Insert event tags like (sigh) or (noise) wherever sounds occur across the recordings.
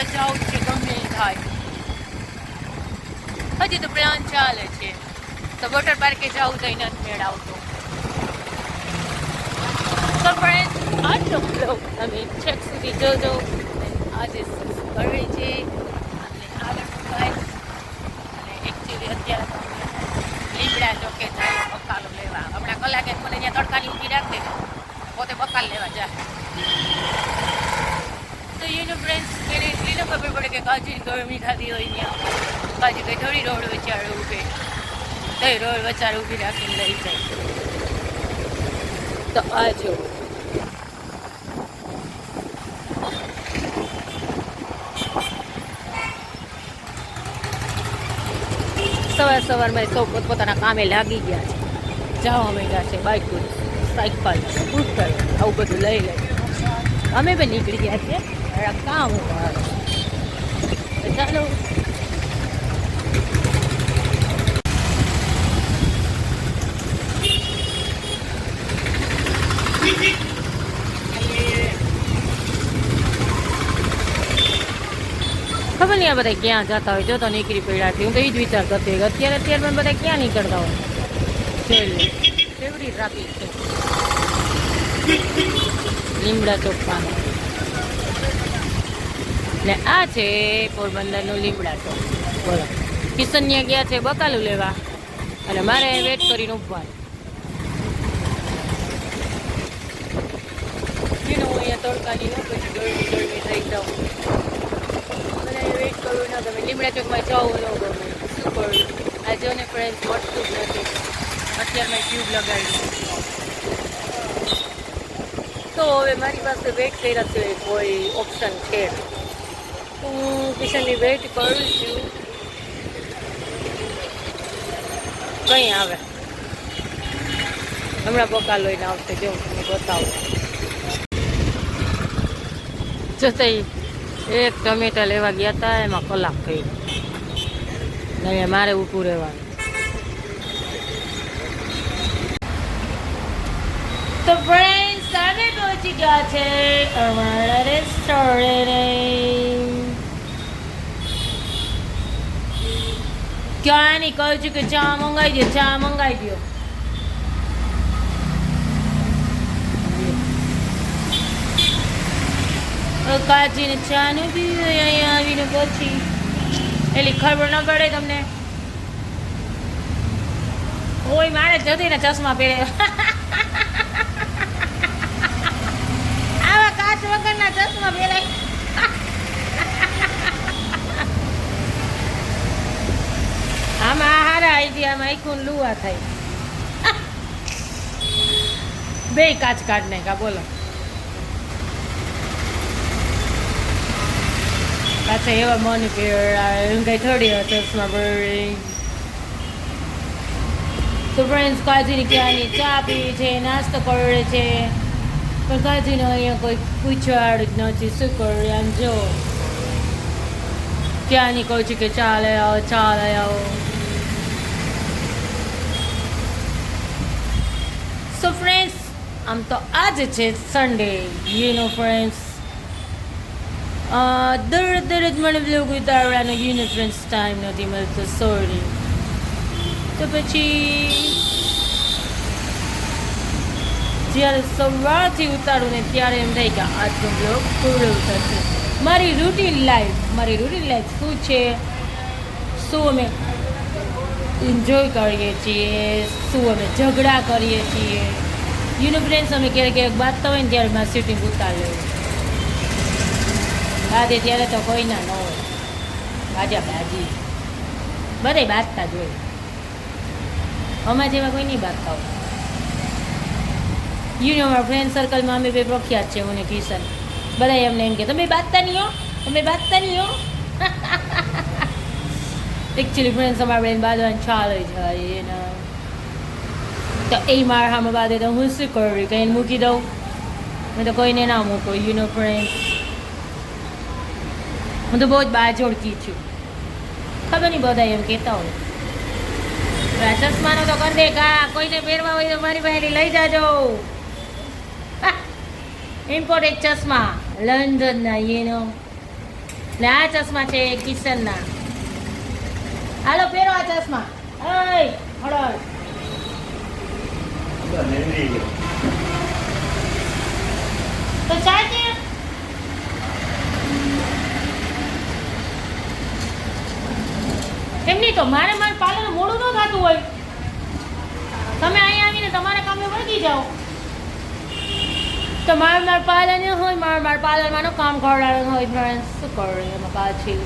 તો ગમે થાય. હજી તો પ્લાન ચાલે છે. તો વોટર પાર્કે જવું નથી મેળ આવતો. તો ફ્રેન્ડ આટલો તમે છેક સુધી જોજો આજે શું કરવી છે. અને આગળનું થાય અને એકચ્યુઅલી અત્યારે લીમડા ચોકે જાય બકાલો લેવા. હમણાં કલાકે મને ત્યાં તડકાની ઊભી રાખી. પોતે બકાલ લેવા જાય તો એનો ફ્રેન્ડ્સ એને એટલી ન ખબર પડે કે કાચી ગરમી થતી હોય ત્યાં. કાચી કઈ થોડી રોડ વચાડે ઉભે. તો રોડ વચાડે ઊભી રાખીને લઈ જાય. તો આ જો. સવાર સવારમાં સૌ પોતપોતાના કામે લાગી ગયા છે. જવા માંડ્યા છે બાઇક સાયકલ સ્કૂટર. આવું બધું લઈ લઈ. અમે પણ નીકળી ગયા છીએ. કામ ઉપર ચાલો. ખબર નહીં આ બધા ક્યાં જતા હોય. જો તો નીકળી પડ્યા છે. હું તો એ જ વિચાર કરતી હોય અત્યારે અત્યારે બધા ક્યાં નીકળતા હોય? ફેવરી ટ્રાફિક છે. લીમડા ચોકમાં. ને આ છે પોરબંદરનું લીમડા તો બોલો કિશનિયા ગયા છે બકાલું લેવા. અને મારે વેટ કરીને અહીંયા તડકાની ન પછી ગરમી ગરમી થઈ જાઉં. મને વેટ કરવું ના તમે લીમડા ચોકમાં જાઓ ન ગમે. શું કરું આ જો ને ફ્રેન્ડ મળતું જ નથી. અત્યારે મેં ટ્યુબ તો હવે મારી પાસે વેઇટ કર્યા છે કોઈ ઓપ્શન છે. હું વેઇટ કરું છું. કંઈ આવે. હમણાં બકા લઈને આવશે, જો, હું બતાવું. જતા એક ટમેટા લેવા ગયા હતા એમાં કલાક થઈ નહીં મારે ઊભું રહેવાનું. તો ફ્રેન્ડ અમે પહોંચી ગયા છે અમારા રેસ્ટોરન્ટ ક્યાં નહીં, કહું છું કે ચા મંગાવી દો ચા મંગાવી દો કાચીને ચા નું પીવું અહીંયા આવીને પછી. એટલે ખબર ન પડે તમને. ઓય, મારે જતી ને ચશ્મા પહેરે. (laughs) આવા કાચ વગરના ચશ્મા પહેરાય. આમાં હારા આઈડિયામાં આખું લુવા થાય. (laughs) બે કાચ કાઢ નાખ્યા, બોલો. પાછા એવા મન એમ કઈ થોડી ચશ્મા પડી તો ફ્રેન્ડ્સ કાજીની ક્યાંની ચા પી છે, નાસ્તો કરે છે. પણ કાજીને અહીંયા કોઈ પૂછવાડ જ નથી શું કરે આમ જો. ક્યાંની કહું છું કે ચા લઈ આવો, ચા લઈ આવો. સો ફ્રેન્ડ્સ આમ તો આજ છે સન્ડે યુ નો ફ્રેન્ડ્સ દર દરજ મને બ્લોગ ઉતારવાનો યુનો ફ્રેન્ડ્સ ટાઈમ નથી મળતો. સોરી તો પછી, જ્યારે સવારથી ઉતારું ને ત્યારે એમ થાય કે આજનો બ્લોગ પૂરો થશે. મારી રૂટીન લાઈફ મારી રૂટીન લાઈફ શું છે? શું અમે એન્જોય કરીએ છીએ, શું અમે ઝઘડા કરીએ છીએ. યુનો ફ્રેન્ડ્સ અમે ક્યારેક ક્યારેક બાંધતા હોય ને ત્યારે મારે શૂટિંગ ઉતાર બાદે ત્યારે તો કોઈ ના ન હોય. ભાજા ભાજી બધે બાજતા જ હોય. અમારા જેવા કોઈ નહીં બાંધતા હોય. યુનો અમારા મારા ફ્રેન્ડ સર્કલમાં અમે બે પ્રખ્યાત છે, હું ને કિશન. બધા એમને એમ કે, તમે બાંધતા નહીં હો, તમે બાજતા નહીં હો. (laughs) એકચ્યુઅલી ફ્રેન્ડ્સ અમારા બેન બાંધવાની ચાલે જાય એના તો એ મારા સામે બાદ તો હું શું કરું કંઈ મૂકી દઉં મેં તો કોઈને ના મૂકો યુ નો ફ્રેન્ડ હું તો બહુ જ બાજોડકી છું ખબર નહીં બધા એમ કહેતા હોય ચશ્માનો તો કરી દે કા કોઈને પહેરવા હોય તો મારી પાસે લઈ જાજો ઇમ્પોર્ટેડ ચશ્મા લંડનના એનો ને આ ચશ્મા છે કિશનના હાલો પહેરો આ ચશ્મા. એય હળો તો ચાલજે એમની તો? મારે મારે પાર્લર મોડું ન થતું હોય. તમે અહીંયા આવીને તમારા કામે વળગી જાઓ. તો મારે મારે પાર્લર ન હોય, મારે મારે પાર્લરમાંનું કામ કરવાનું હોય શું કરું એમાં પાછી?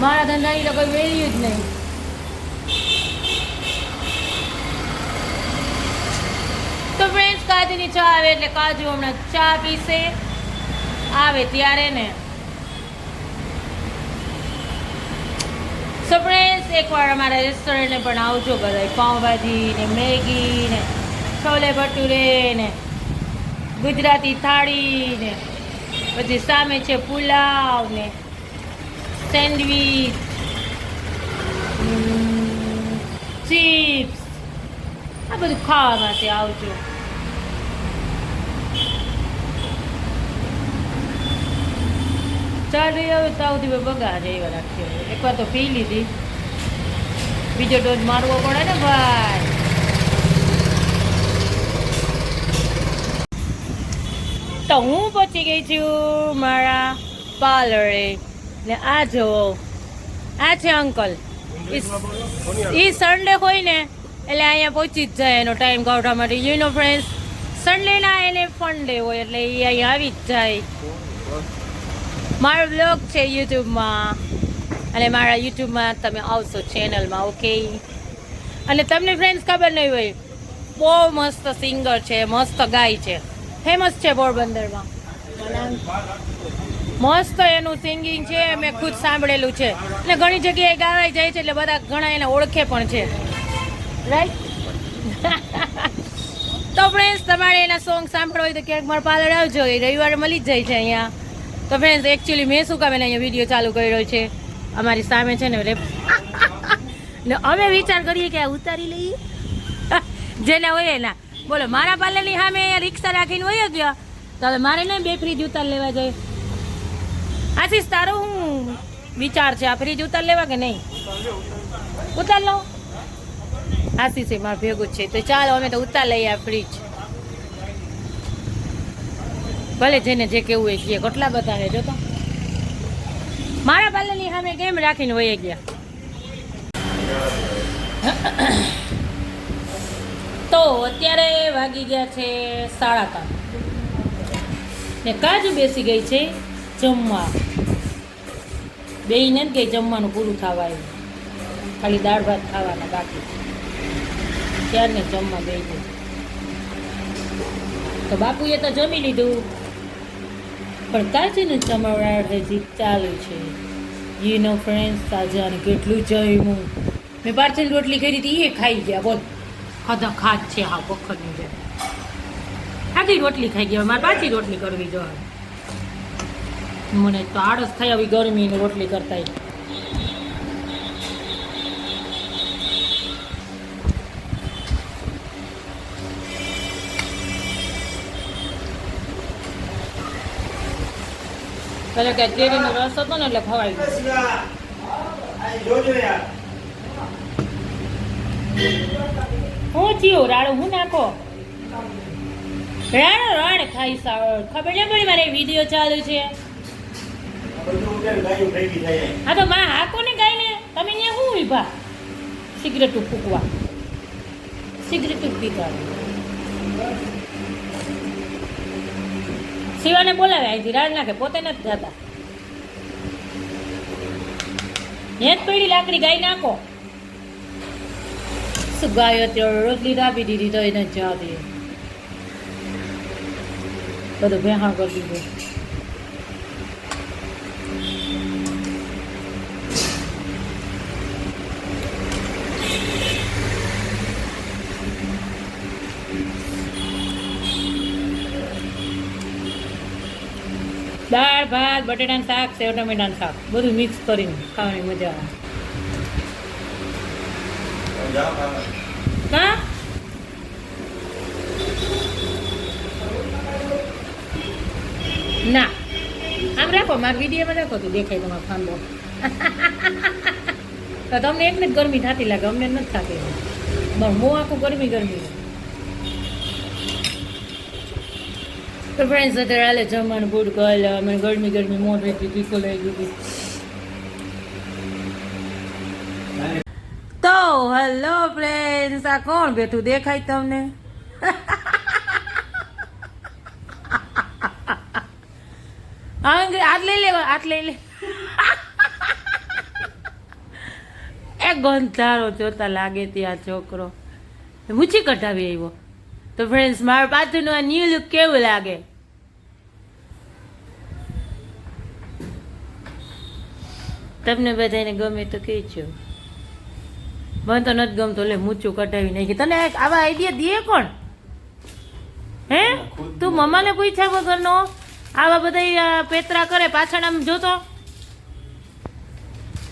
મારા ધંધાની તો કોઈ વેલ્યુ જ નહીં. તો ફ્રેન્ડ્સ કાજુની ચા આવે એટલે કાજુ હમણાં ચા પીશે. આવે ત્યારે ને. સો ફ્રેન્ડ્સ એકવાર અમારા રેસ્ટોરન્ટને પણ આવજો બધા પાઉંભાજી ને મેગી ને છોલે ભટુરે ને ગુજરાતી થાળી ને, પછી સામે છે પુલાવ ને. સેન્ડવીચ ચિપ્સ આ બધું ખાવા માટે આવજો. ચાલ હવે તો સુધી બગાડે એવા રાખ્યો એકવાર તો પી લીધી. બીજો ડોઝ મારવો પડે ને ભાઈ. તો હું પહોંચી ગઈ છું મારા પાર્લરે. ને આ જુઓ આ છે અંકલ. એ સન્ડે હોય ને, એટલે અહીંયા પહોંચી જ જાય એનો ટાઈમ કાઢવા માટે. યુ નો ફ્રેન્ડ્સ સન્ડેના એને ફન હોય, એટલે એ અહીંયા આવી જ જાય. મારો બ્લોગ છે યુટ્યુબમાં. અને મારા યુટ્યુબમાં તમે આવશો ચેનલમાં ઓકે અને તમને ફ્રેન્ડ્સ ખબર નહીં હોય, બહુ મસ્ત સિંગર છે, મસ્ત ગાય છે. ફેમસ છે પોરબંદરમાં. મસ્ત એનું સિંગિંગ છે, મેં ખુદ સાંભળેલું છે. અને ઘણી જગ્યાએ ગાવાઈ જાય છે એટલે બધા ઘણા એને ઓળખે પણ છે. રાઈટ તો ફ્રેન્ડ્સ તમારે એના સોંગ સાંભળવા હોય તો ક્યાંક મારા પાર્લર આવજો. એ રવિવારે મળી જ જાય છે અહીંયા. તો ફ્રેન્ડ્સ એકચ્યુઅલી મેં શું કામ એને અહીંયા વીડિયો ચાલુ કર્યો છે? અમારી સામે છે ને એટલે અમે વિચાર કરીએ કે ઉતારી લઈએ. જેના હોય એના. બોલો, મારા પાર્લરની સામે રિક્ષા રાખીને વયો ગયા? તો હવે મારે નહીં બે ફ્રીજ ઉતાર લેવા જાય. આશીષ તારો હું વિચાર છે? આ ફ્રીજ ઉતાર લેવા કે નહીં? ઉતાર લો. આશીષ એ મારે ભેગું છે. તો ચાલો, અમે તો ઉતાર લઈએ આ ફ્રીજ. ભલે જઈને જે કેવું હોય કે કેટલા બધા હે જો મારા પાર્લરની સામે કેમ રાખીને વહી ગયા? તો અત્યારે વાગી ગયા છે સાડા ત્રણ ને કાજુ બેસી ગઈ છે જમવા. બે ને જ જમવાનું પૂરું થવા આવ્યું ખાલી દાળ ભાત ખાવાના બાકી. ત્યારને જમવા બે તો બાપુએ તો જમી લીધું. પણ કાજુનું ચમડાટ હજી ચાલુ છે. યુનો ફ્રેન્ડ્સ તાજાને કેટલું જમ્યું. મેં પાર્સલ રોટલી કરી હતી, એ ખાઈ ગયા. બોલ. ખાધા ખાત છે, હા વખતની જેમ આખી રોટલી ખાઈ ગયા, મારે પાછી રોટલી કરવી જો મને તો આળસ થઈ આવી ગરમીની રોટલી કરતા પેલા કે કેરીનો રસ હતો ને એટલે ખવાઈ ગયો. હું થયું? રાડો હું નાખો? રાડો રાડ ખાઈ સાવ ખબર છે પડી મારે? વીડિયો ચાલુ છે. હા તો માં હાકો ને ગાય ને. તમે અહીંયા શું ઊભા? સિગરેટ ફૂકવા. સિગરેટ પીતા શિવાને બોલાવે અહીંથી રાજ નાખે, પોતે નથી જતા. નેત પડી લાકડી, ગાય નાખો. શું ગાય અત્યારે રોટલી દાબી દીધી તો એને જવા દે બધું ભેહાણ કરી દીધું. દાળ, ભાત, બટેટાનું શાક સેવ ટમેટાનું શાક. બધું મિક્સ કરીને ખાવાની મજા આવે. હા? ના. આમ રાખો, મારા વિડીયોમાં રાખો તો દેખાય તમારો ફાંદો (laughs) તો તમને એકને જ ગરમી થતી લાગે, અમને નથી થતી. પણ આખું ગરમી ગરમી. તો ફ્રેન્ડ્સ અત્યારે હાલે જમવાનું ફૂડ કલ અમે ગરમી ગરમી મોટ રહી ટીકો લઈ ગયું તો હેલો ફ્રેન્ડ્સ આ કોણ બેઠું દેખાય તમને? (laughs) આટ લઈ લેવા આટ લઈ લે. (laughs) એ ગંધારો જોતા લાગે ત્યાં છોકરો. મૂછી કઢાવી આવ્યો. તો ફ્રેન્ડ્સ મારા પાછળનું આ ન્યૂ લુક કેવું લાગે? તમને બધાને ગમે તો કહેજો. મને તો નથી ગમતો લે મૂચું કઢાવી નાખી. તને આવા આઈડિયા દે કોણ? હે? તું મમ્માને પૂછ્યા વગરનો? આવા બધા પેતરા કરે પાછળ આમ જોતો?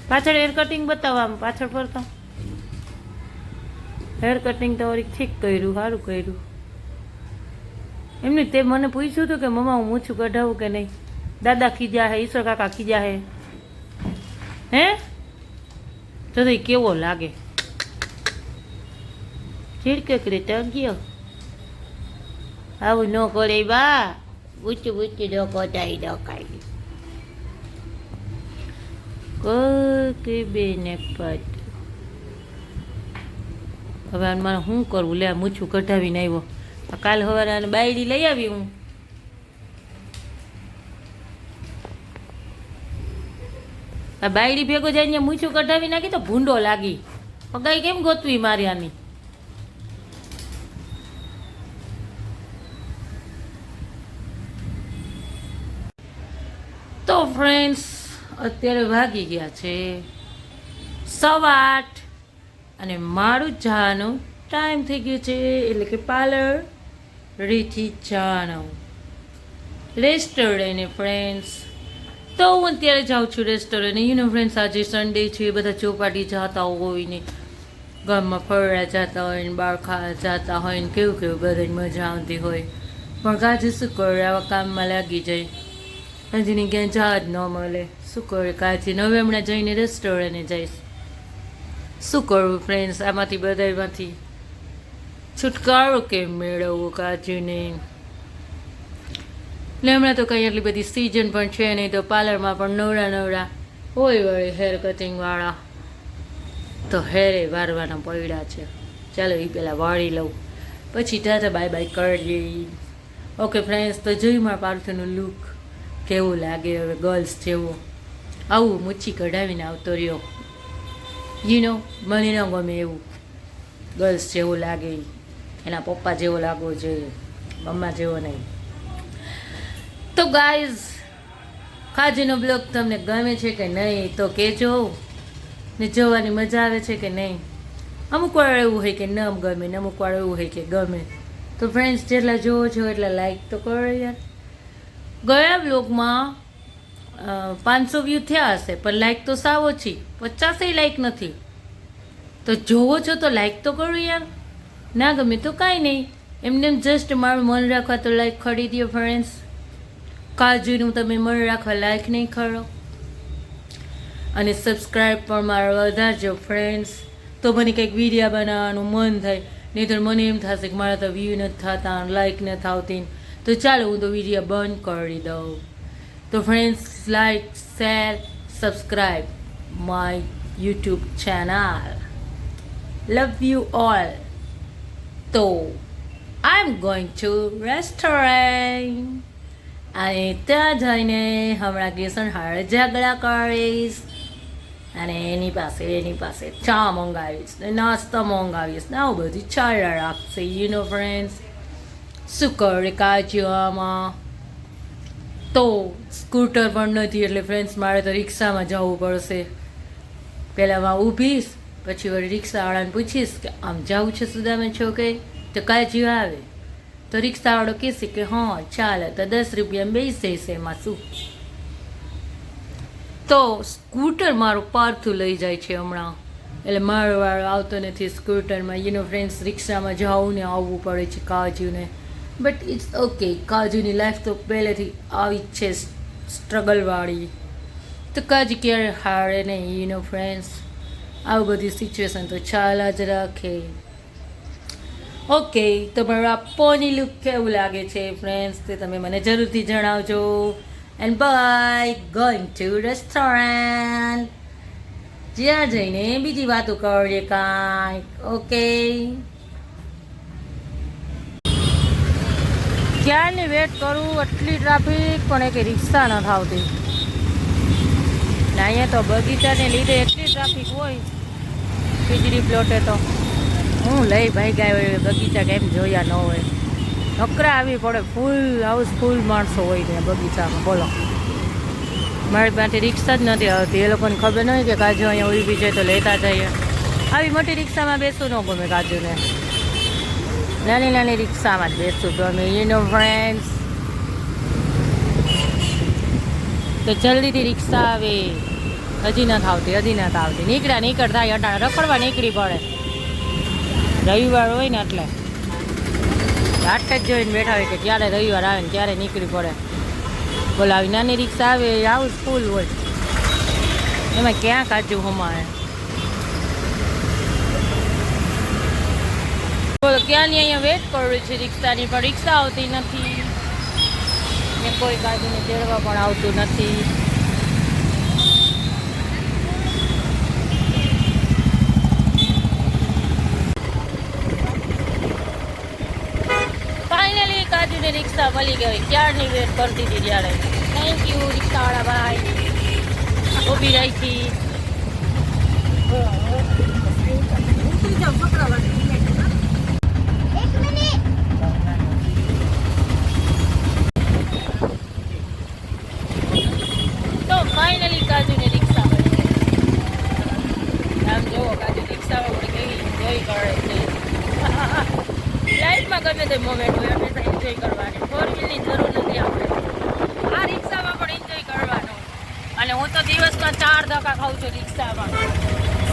પાછળ હેર કટિંગ બતાવો આમ પાછળ ફરતો? હેર કટિંગ તો વળી ઠીક કર્યું સારું કર્યું. એમની તે મને પૂછ્યું હતું કે, મમ્મા, હું મૂછું કઢાવું કે નહીં? દાદા ખીજા હે, ઈશ્વર કાકા ખીજા હે. હે? તો એ કેવો લાગે? ચીડકકરી તો ગયો આવું ન કરે બા. ઊંચું ઊંચું ડોકો જાય ડોકાઈ કોઈ બેને પટ. હવે મારે શું કરવું? લે મૂછું કઢાવીને આવ્યો. કાલ સવારે બાયડી લઈ આવી હું. આ બાયડી ભેગો જઈને મૂછું કઢાવી નાખી તો ભૂંડો લાગી. પગાઈ કેમ ગોતવી મારી આની? તો ફ્રેન્ડ્સ અત્યારે ભાગી ગયા છે સવા આઠ અને મારું જવાનું ટાઈમ થઈ ગયો છે એટલે કે પાર્લર રીથી જાણવ રેસ્ટોરન્ટ ફ્રેન્ડ્સ તો હું અત્યારે જાઉં છું રેસ્ટોરન્ટ યુ ફ્રેન્ડ્સ આજે સન્ડે છે. બધા ચોપાટી જતા હોય ને ગામમાં ફરવા જતા હોય ને, બહાર ખાવા જતા હોય ને, કેવું કેવું બધાની મજા આવતી હોય. પણ કાજે શું કરે? આવા કામમાં લાગી જાય. હજીની ક્યાંય જા જ ન મળે. શું કરે? કાચી હવે હમણાં જઈને રેસ્ટોરન્ટે જઈશ. શું કરવું ફ્રેન્ડ્સ આમાંથી બધામાંથી છુટકારો કેમ મેળવવો કાજીને? એટલે હમણાં તો કંઈ એટલી બધી સિઝન પણ છે નહીં તો પાર્લરમાં પણ નવરા નવરા હોય વળી હેર કટિંગવાળા તો હેરે વારવાના પડ્યા છે. ચાલો એ પહેલાં વાળી લઉં. પછી ટાટા બાય બાય કરજે. ઓકે ફ્રેન્ડ્સ તો જોયું મારા પાર્થનું લુક કેવું લાગે? હવે ગર્લ્સ જેવું. આવું મૂછી કઢાવીને આવતો રહ્યો. યુ નો મને ન ગમે એવું. ગર્લ્સ જેવું લાગે ઈ. એના પપ્પા જેવો લાગવો જોઈએ, મમ્મા જેવો નહીં. તો ગાઈઝ ખાજીનો બ્લોગ તમને ગમે છે કે નહીં, તો કહેજો. ને જોવાની મજા આવે છે કે નહીં. અમુક વાર એવું હોય કે ન ગમે ને અમુક વાર એવું હોય કે ગમે. તો ફ્રેન્ડ્સ જેટલા જોવો છો એટલા લાઈક તો કરો યાર. ગયા બ્લોગમાં પાંચસો વ્યૂ થયા હશે, પણ લાઈક તો સાવ ઓછી, પચાસેય લાઈક નથી. તો જોવો છો તો લાઈક તો કરો યાર. ના ગમે તો કાંઈ નહીં. એમને એમ જસ્ટ મારું મન રાખવા તો લાઈક ખરી દો ફ્રેન્ડ્સ કાજુનું તમે મન રાખવા લાઈક નહીં ખરો. અને સબસ્ક્રાઈબ પણ મારા વધારજો ફ્રેન્ડ્સ તો મને કંઈક વિડીયા બનાવવાનું મન થાય. નહીંતર મને એમ થશે કે મારા તો વ્યૂ નથી થતા લાઈક નથી આવતી. તો ચાલો હું તો વીડિયો બંધ કરી દઉં. તો friends like share subscribe my YouTube channel love you all તો I am going to restaurant અને ત્યાં જઈને હમણાં કિશન હારે ઝઘડા કરીશ. અને એની પાસે એની પાસે ચા મંગાવીશ, ને નાસ્તો મંગાવીશ, ને આવું બધું ચાલ્યા રાખશે યુ નો ફ્રેન્ડ્સ શું કરે કાચી આમાં તો સ્કૂટર પણ નથી, એટલે ફ્રેન્ડ્સ મારે તો રિક્ષામાં જવું પડશે. પહેલાં ઊભીશ પછી વળી રિક્ષાવાળાને પૂછીશ કે આમ જવું છે સુદામે છો કે તો કાચી આવે. તો રિક્ષાવાળો કહેશે કે હા, ચાલે, તો દસ રૂપિયા બેસી જઈશ એમાં શું? તો સ્કૂટર મારું પારથું લઈ જાય છે હમણાં. એટલે મારો વાળો આવતો નથી સ્કૂટરમાં. યુનો ફ્રેન્ડ્સ રિક્ષામાં જવું ને આવવું પડે છે કાજુને. બટ ઇટ્સ ઓકે કાજુની લાઈફ તો પહેલેથી આવી જ છે સ્ટ્રગલવાળી તો કાજ ક્યારે હારે નહીં યુનો ફ્રેન્ડ્સ આવું બધી સિચ્યુએશન તો ચાલ જ રાખે ઓકે તો આ પોની લુક કેવું લાગે છે ફ્રેન્ડ્સ તે તમે મને જરૂરથી જણાવજો. And bye going to restaurant જ્યાં જઈને બીજી વાતો કરીએ કાંઈક ઓકે ક્યારની વેટ કરું? આટલી ટ્રાફિક પણ એક રિક્ષા ન થાવતી. ને અહીંયા તો બગીચાને લીધે એટલી ટ્રાફિક હોય. વીજળી પ્લોટે તો. હું લઈ ભાઈ ગયા હોય બગીચા કેમ જોયા ન હોય. નકરા આવી પડે ફૂલ હાઉસ ફૂલ માણસો હોય ને બગીચામાં. બોલો. મારી પાસે રિક્ષા જ નથી આવતી. એ લોકોને ખબર ન હોય કે કાજુ અહીંયા ઊભી છે તો લેતા જઈએ. આવી મોટી રિક્ષામાં બેસવું ન ગમે કાજુને. નાની નાની રિક્ષામાં જ બેસું ગમે. યુનો ફ્રેન્ડ્સ તો જલ્દીથી રિક્ષા આવે. હજી નથી આવતી, હજી નથી આવતી. નીકળ્યા નીકળ, થાય, અટાણે રખડવા નીકળી પડે. રવિવાર હોય ને એટલે. આટલે જ જોઈને બેઠા હોય કે ક્યારે રવિવાર આવે ને ક્યારે નીકળી પડે. બોલો, આવી નાની રિક્ષા આવે, એ આવું સ્કૂલ હોય. એમાં ક્યાં કાચું હમાય? બોલો, ક્યાંની અહીંયા વેટ કરું છે રિક્ષાની? પણ રિક્ષા આવતી નથી. ને કોઈ કાજુને તેડવા પણ આવતું નથી ફાઇનલી કાજુને રિક્ષા મળી ગઈ. ક્યારની વેટ કરતી હતી ત્યારે? થેન્ક યુ રિક્ષાવાળા ભાઈ ઊભી રહી હતી. તો ફાઇનલી કાજુને રિક્ષા મળી આમ જુઓ કાજુ રિક્ષામાં પણ કેવી એન્જોય કરે છે. (laughs) લાઈફમાં ગમે તે મોમેન્ટ હોય એન્જોય કરવાની. ફોર વ્હીલની જરૂર નથી આપણે. આ રિક્ષામાં પણ એન્જોય કરવાનું. અને હું તો દિવસમાં ચાર ધક્કા ખાઉં છું રિક્ષામાં.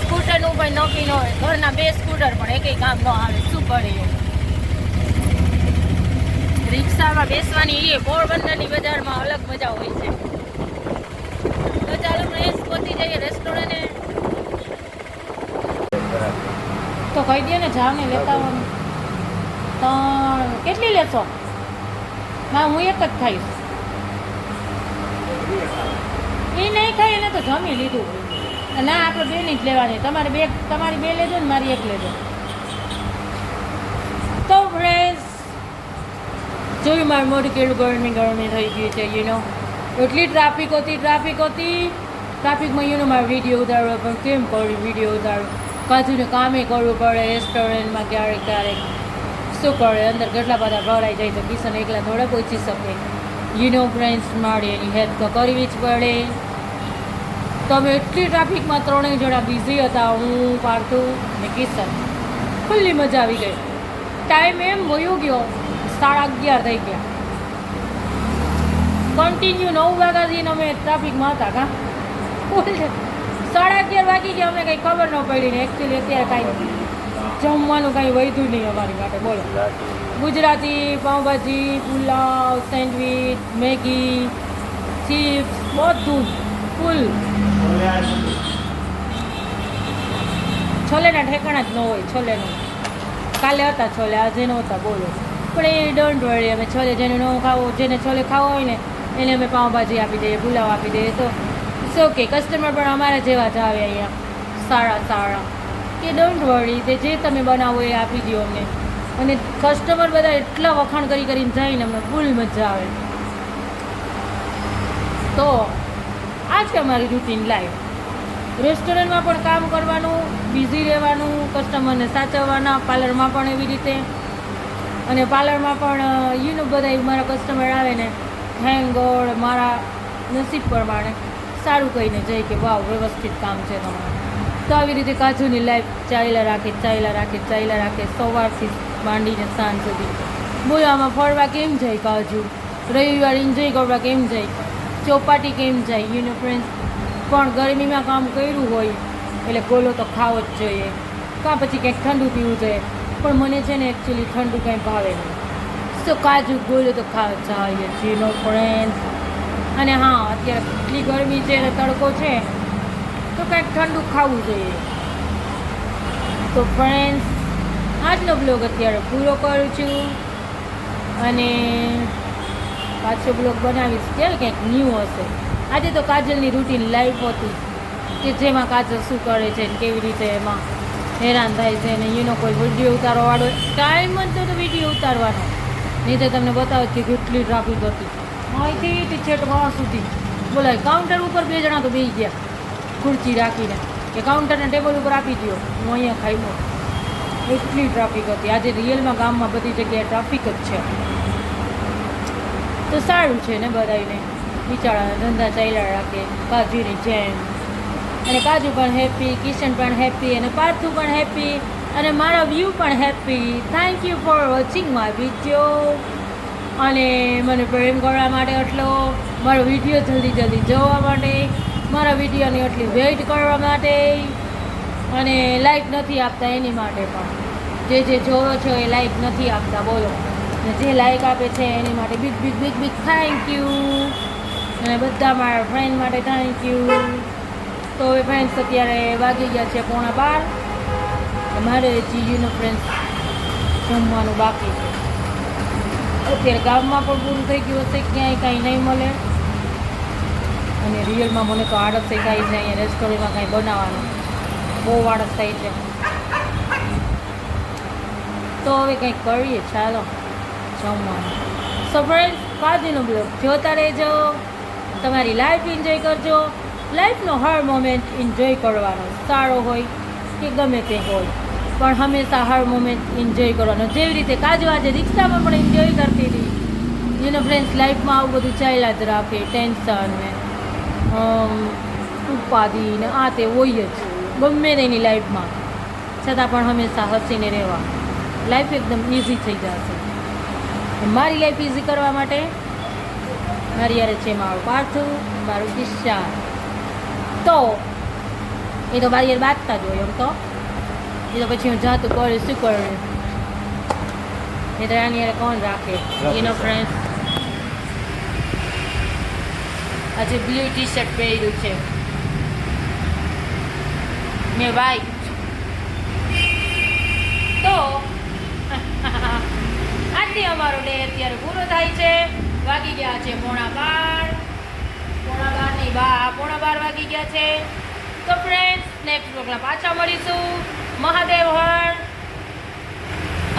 સ્કૂટરનું પણ નક્કી ન હોય. ઘરના બે સ્કૂટર પણ એકેય કામ ન આવે. શું કરીએ? રિક્ષામાં બેસવાની એ પોરબંદરની બજારમાં અલગ મજા હોય છે. તો ચાલો ફ્રેન્ડ્સ પહોંચી જઈએ રેસ્ટોરન્ટે તો કહી દે ને જાવ ને લેતા આવવાનું ત્રણ કેટલી લેશો? ના હું એક જ ખાઈશ. એ નહીં ખાઈ એને તો જમી લીધું. ના, આપણે બેની જ લેવાની. તમારે બે, તમારી બે લેજો ને મારી એક લેજો. તો ફ્રેન્ડ્સ જોયું મારું મોઢું કેળું ગરમી ગરમી થઈ ગયું છે યુ નો એટલી ટ્રાફિક હતી ટ્રાફિક હતી. ટ્રાફિકમાં યુનો મારો વીડિયો ઉતારવો પણ કેમ કરું વીડિયો ઉતારું કાજુને કામે કરવું પડે રેસ્ટોરન્ટમાં ક્યારેક ક્યારેક. શું કરે? અંદર કેટલા બધા ભરાઈ જાય તો કિશન એકલા થોડા પહોંચી શકે. યુનો ફ્રેન્ડ્સ મારી એની હેલ્પ તો કરવી જ પડે. તમે એટલી ટ્રાફિકમાં ત્રણેય જણા બિઝી હતા, હું, પાર્થુ ને કિશન. ફૂલ્લી મજા આવી ગઈ. ટાઈમ એમ વયો ગયો. સાડા અગિયાર થઈ ગયા. કન્ટિન્યુ નવ વાગ્યાથી અમે ટ્રાફિકમાં હતા કાં? સાડા અગિયાર વાગી ગયા અમે કંઈ ખબર ન પડી ને એકચ્યુઅલી અત્યારે કાંઈ જમવાનું કાંઈ વધ્યું નહીં અમારી માટે બોલો. Gujarati. Pav bhaji pulao sandwich Maggi chips બધું ફૂલ. છોલેના ઠેકાણા જ ન હોય છોલેનું. કાલે હતા છોલે આજે નહોતા બોલો. પણ એ ડોન્ટ વળી અમે છોલે જેને ન ખાવો જેને છોલે ખાવો હોય ને એને અમે પાઉંભાજી આપી દઈએ પુલાવ આપી દઈએ. તો ઇટ્સ ઓકે કસ્ટમર પણ અમારા જેવા જ આવે અહીંયા. સારા સારા. કે ડોન્ટ વરી તે જે તમે બનાવો એ આપી દો અમને અને કસ્ટમર બધા એટલા વખાણ કરી કરીને જાય ને અમને ફૂલ મજા આવે. તો આ છે અમારી રૂટીન લાઈફ રેસ્ટોરન્ટમાં પણ કામ કરવાનું બિઝી રહેવાનું કસ્ટમરને સાચવવાના પાર્લરમાં પણ એવી રીતે. અને પાર્લરમાં પણ યુ નો બધા મારા કસ્ટમર આવે ને ગોડ મારા નસીબ પ્રમાણે સારું કહીને જઈ કે, વાવ, વ્યવસ્થિત કામ છે તમારું. તો આવી રીતે કાજુની લાઈફ ચાલ્યા રાખે ચાલ્યા રાખે ચાલ્યા રાખે, સવારથી માંડીને સાંજ સુધી. બોલો, આમાં ફરવા કેમ જાય કાજુ? રવિવાર એન્જોય કરવા કેમ જાય? ચોપાટી કેમ જાય? યુનો ફ્રેન્ડ્સ પણ ગરમીમાં કામ કર્યું હોય, એટલે ગોલો તો ખાવો જ જોઈએ. કાં પછી કંઈક ઠંડુ પીવું જોઈએ પણ મને છે ને એકચ્યુઅલી ઠંડુ કાંઈ ભાવે નહીં. તો કાજુ, ગોલો તો ખાવા જોઈએ યુ નો ફ્રેન્ડ્સ અને હા, અત્યારે એટલી ગરમી છે તડકો છે. તો કંઈક ઠંડુ ખાવું જોઈએ. તો ફ્રેન્ડ્સ આજનો બ્લોગ અત્યારે પૂરો કરું છું. અને પાછો બ્લોગ બનાવીશ ત્યારે કંઈક ન્યૂ હશે. આજે તો કાજલની રૂટીન લાઈફ હતી, કે જેમાં કાજલ શું કરે છે ને કેવી રીતે એમાં હેરાન થાય છે ને એનો કોઈ વીડિયો ઉતારવાવાળો ટાઈમ જ તો વીડિયો ઉતારવાનો. નહીં તો તમને બતાવો કે કેટલી ટ્રાફિક હતી. અહીંથી તે છેટ વાં સુધી. બોલાય કાઉન્ટર ઉપર બે જણા તો બેસી ગયા. ખુરચી રાખીને કે કાઉન્ટરને ટેબલ ઉપર આપી દો હું અહીંયા ખાઈ એટલી ટ્રાફિક હતી. આજે રિયલમાં ગામમાં બધી જગ્યાએ ટ્રાફિક જ છે. તો સારું છે ને બધાને બિચારા ધંધા ચાલ્યા રાખે. કાજુની જેમ. અને કાજુ પણ હેપી કિશન પણ હેપી અને પાર્થુ પણ હેપી અને મારા વ્યૂ પણ happy thank you for watching my video અને મને પ્રેમ કરવા માટે આટલો. મારો વીડિયો જલ્દી જલ્દી જોવા માટે. મારા વિડીયોની એટલી વેઇટ કરવા માટે અને લાઈક નથી આપતા એની માટે પણ. જે જે જોવો છો એ લાઈક નથી આપતા, બોલો. અને જે લાઈક આપે છે એની માટે big big big big thank you અને બધા મારા ફ્રેન્ડ માટે થેન્ક યુ તો હવે ફ્રેન્ડ્સ અત્યારે વાગી ગયા છે પોણા બાર. મારે જીજુનો ફ્રેન્ડ્સ જમવાનું બાકી છે. અત્યારે ગામમાં પણ પૂરું થઈ ગયું હશે, ક્યાંય કાંઈ નહીં મળે. અને રિયલમાં મને તો આળસ થઈ જાય છે અહીંયા રેસ્ટોરન્ટમાં કાંઈ બનાવવાનું. બહુ આળસ થાય છે. તો હવે કંઈક કરીએ, ચાલો. જમવાનું. સો ફ્રેન્ડ્સ કાજીનો બ્લોગ જોતા રહેજો. તમારી લાઈફ એન્જોય કરજો. લાઈફનો હર મોમેન્ટ એન્જોય કરવાનો. સારો હોય કે ગમે તે હોય. પણ હંમેશા હર મોમેન્ટ એન્જોય કરવાનો. જેવી રીતે કાજુ આજે રિક્ષામાં પણ એન્જોય કરતી હતી. એનો ફ્રેન્ડ્સ લાઈફમાં આવું બધું ચાલ્યા જ રાખે ટેન્શન ને. ઉપાધિ ને આ તે હોય જ. ગમે તેની લાઈફમાં છતાં પણ હંમેશા હસીને રહેવા લાઈફ એકદમ ઇઝી થઈ જશે. મારી લાઈફ ઇઝી કરવા માટે મારી યારે છે મારું પાર્થુ મારું કિસ્સા તો એ તો મારી યાર બાંધતા જ હોય એમ તો. એ તો પછી હું જાતું કરું શું કરું એ તો આની યારે કોણ રાખે? એનો ફ્રેન્ડ આજે બ્લુ ટી શર્ટ પહેર્યું છે. મેં વાઈટ તો, (laughs) આજથી અમારો ડે અત્યારે પૂરો થાય છે. વાગી ગયા છે પોણા બાર. પોણા બાર નહીં, બા, પોણા બાર વાગી ગયા છે. તો ફ્રેન્ડ્સ નેક્સ્ટ બ્લોગમાં પાછા મળીશું. મહાદેવ હર.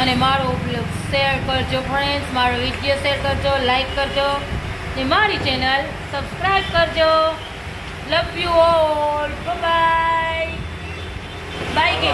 અને મારો બ્લોગ શેર કરજો ફ્રેન્ડ્સ મારો વીડિયો શેર કરજો લાઈક કરજો. ને મારી ચેનલ સબસ્ક્રાઈબ કરજો. Love you all bye bye કે